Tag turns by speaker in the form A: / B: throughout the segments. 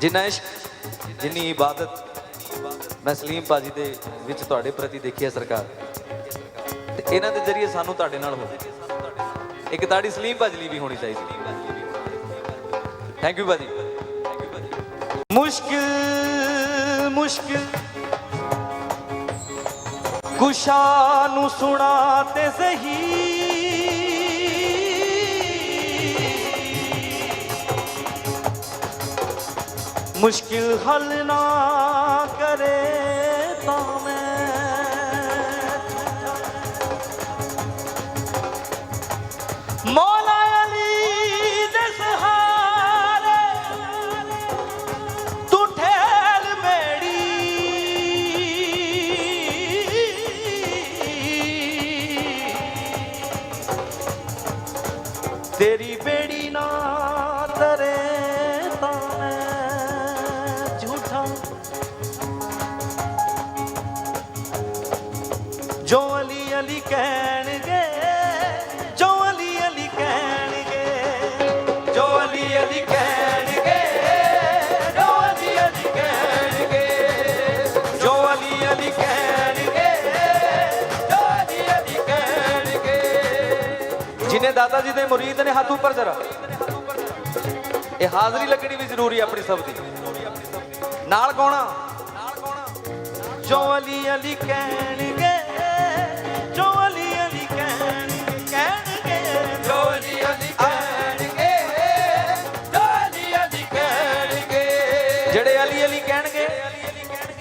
A: ਜਿੰਨਾ ਇਸ਼ਕ ਜਿੰਨੀ ਇਬਾਦਤ ਮੈਂ ਸਲੀਮ ਭਾਜੀ ਦੇ ਵਿੱਚ ਤੁਹਾਡੇ ਪ੍ਰਤੀ ਦੇਖੀ ਹੈ ਸਰਕਾਰ। ਤੇ ਇਹਨਾਂ ਦੇ ਜ਼ਰੀਏ ਸਾਨੂੰ ਤੁਹਾਡੇ ਨਾਲ ਹੋ ਇੱਕ ਤਾੜੀ ਸਲੀਮ ਭਾਜੀ ਲਈ ਵੀ ਹੋਣੀ ਚਾਹੀਦੀ। ਥੈਂਕ ਯੂ ਭਾਜੀ। ਮੁਸ਼ਕਿਲ ਮੁਸ਼ਕਿਲ। ਕੁਸ਼ਾ ਨੂੰ ਸੁਣਾ ਤੇ ਸਹੀ। ਮੁਸ਼ਕਿਲ ਹੱਲ ਨਾ ਕਰੇ ਤਾਂ ਮੈਂ। ਮੌਲਾ ਅਲੀ ਦੇ ਸਹਾਰੇ ਤੂੰ ਠਹਿਲ ਮੇੜੀ ਤੇਰੀ ਬੇੜੀ ਅਲੀ ਕਹਿਣਗੇ, ਜੋ ਅਲੀ ਅਲੀ ਕਹਿਣਗੇ, ਜੋ ਅਲੀ ਅਲੀ ਕਹਿਣਗੇ, ਜੋ ਅਲੀ ਅਲੀ ਕਹਿਣਗੇ, ਜੋ ਅਲੀ ਅਲੀ ਕਹਿਣਗੇ, ਜੋ ਅਲੀ ਅਲੀ ਕਹਿਣਗੇ। ਜਿਨੇ ਦਾਦਾ ਜੀ ਦੇ ਮੁਰੀਦ ਨੇ ਹੱਥ ਉੱਪਰ ਜਰਾ, ਇਹ ਹਾਜ਼ਰੀ ਲੱਗਣੀ ਵੀ ਜ਼ਰੂਰੀ ਆਪਣੀ ਸਭ ਦੀ। ਨਾਲ ਗਾਉਣਾ ਜੋ ਅਲੀ ਅਲੀ ਕਹਿਣਗੇ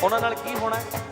A: ਉਹਨਾਂ ਨਾਲ ਕੀ ਹੋਣਾ ਹੈ?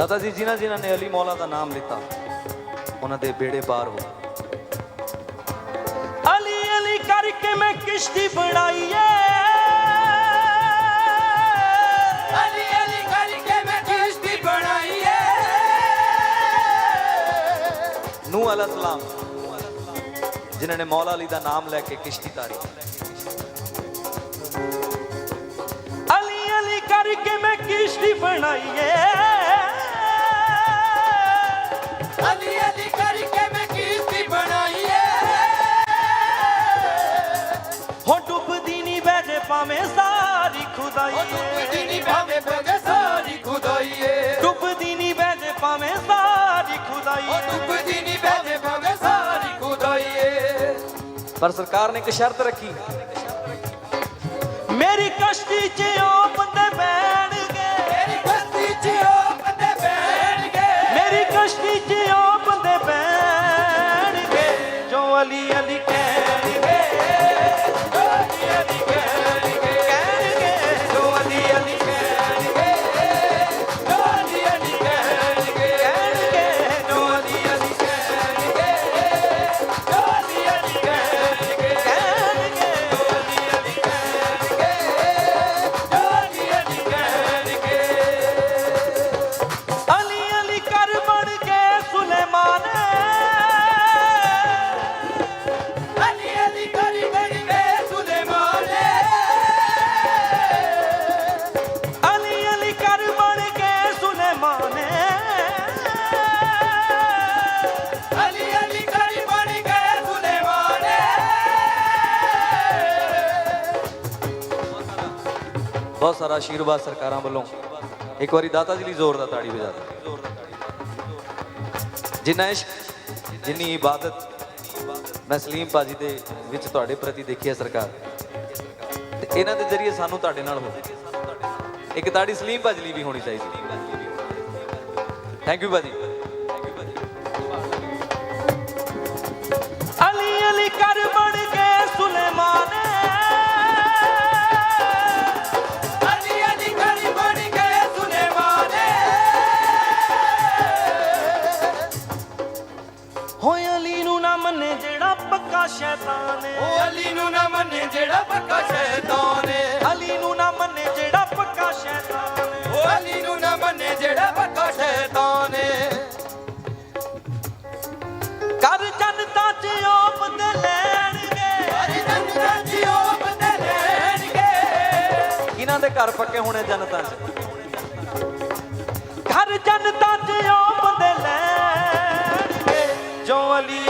A: ਦਾਦਾ ਜੀ ਜਿਨ੍ਹਾਂ ਜਿਨ੍ਹਾਂ ਨੇ ਅਲੀ ਮੌਲਾ ਦਾ ਨਾਮ ਲਿੱਤਾ ਉਹਨਾਂ ਦੇ ਬੇੜੇ ਪਾਰ ਹੋ ਅਲੀ ਅਲੀ ਕਰਕੇ ਮੈਂ ਕਿਸ਼ਤੀ ਬਣਾਈ ਏ
B: ਅਲੀ ਅਲੀ ਕਰਕੇ ਮੈਂ ਕਿਸ਼ਤੀ ਬਣਾਈਏ।
A: ਨੂਹ ਅਲਾ ਸਲਾਮ ਜਿਨ੍ਹਾਂ ਨੇ ਮੌਲਾ ਅਲੀ ਦਾ ਨਾਮ ਲੈ ਕੇ ਕਿਸ਼ਤੀ ਤਾਰੀ। ਅਲੀ ਅਲੀ ਕਰਕੇ ਮੈਂ ਕਿਸ਼ਤੀ ਬਣਾਈ ਏ ਭਾਵੇਂ ਸਾਰੀ ਖੁਦਾਈ
B: ਉਹ ਡੁੱਬਦੀ ਨਹੀਂ ਭਾਵੇਂ ਸਾਰੀ ਖੁਦਾਈਏ
A: ਡੁੱਬਦੀ ਨਹੀਂ ਭਾਵੇਂ ਸਾਰੀ ਖੁਦਾਈ
B: ਉਹ ਡੁੱਬਦੀ ਨਹੀਂ ਬੈਠੇ ਭਾਵੇਂ ਸਾਰੀ ਖੁਦਾਈਏ
A: ਪਰ ਸਰਕਾਰ ਨੇ ਇੱਕ ਸ਼ਰਤ ਰੱਖੀ। ਮੇਰੀ ਕਸ਼ਤੀ 'ਚ ਉਹ ਬੰਦੇ ਬੈਣਗੇ
B: ਮੇਰੀ ਕਸ਼ਤੀ 'ਚ ਉਹ ਬੰਦੇ ਬੈਣਗੇ
A: ਮੇਰੀ ਕਸ਼ਤੀ 'ਚ ਉਹ ਬੰਦੇ ਬੈਣਗੇ ਜੋ ਅਲੀ ਅਲੀ ਬਹੁਤ ਸਾਰਾ ਆਸ਼ੀਰਵਾਦ ਸਰਕਾਰਾਂ ਵੱਲੋਂ। ਇੱਕ ਵਾਰੀ ਦਾਤਾ ਜੀ ਲਈ ਜ਼ੋਰ ਦਾ ਤਾੜੀ ਵਜਾ ਦਿਓ। ਜਿੰਨਾ ਇਸ਼ਕ ਜਿੰਨੀ ਇਬਾਦਤ ਮੈਂ ਸਲੀਮ ਭਾਜੀ ਦੇ ਵਿੱਚ ਤੁਹਾਡੇ ਪ੍ਰਤੀ ਦੇਖੀ ਹੈ ਸਰਕਾਰ, ਤੇ ਇਹਨਾਂ ਦੇ ਜ਼ਰੀਏ ਸਾਨੂੰ ਤੁਹਾਡੇ ਨਾਲ ਹੋ ਇੱਕ ਤਾੜੀ ਸਲੀਮ ਭਾਜੀ ਲਈ ਵੀ ਹੋਣੀ ਚਾਹੀਦੀ। ਥੈਂਕ ਯੂ ਭਾਜੀ। ਅਲੀ ਨੂੰ ਨਾ ਮੰਨੇ ਜਿਹੜਾ ਪੱਕਾ ਸ਼ੈਤਾਨ ਹੈ।
B: ਉਹ ਅਲੀ ਨੂੰ ਨਾ ਮੰਨੇ ਜਿਹੜਾ ਪੱਕਾ ਸ਼ੈਤਾਨ ਹੈ।
A: ਅਲੀ ਨੂੰ ਨਾ ਮੰਨੇ ਜਿਹੜਾ ਪੱਕਾ ਸ਼ੈਤਾਨ ਹੈ।
B: ਉਹ ਅਲੀ ਨੂੰ ਨਾ ਮੰਨੇ ਜਿਹੜਾ ਪੱਕਾ ਸ਼ੈਤਾਨ ਹੈ।
A: ਕਰ ਜਨਤਾ ਚ ਆਪ ਲੈਣਗੇ।
B: ਜਨਤਾ ਲੈਣਗੇ।
A: ਦੇ ਘਰ ਪੱਕੇ ਹੋਣੇ ਜਨਤਾ ਚ। ਘਰ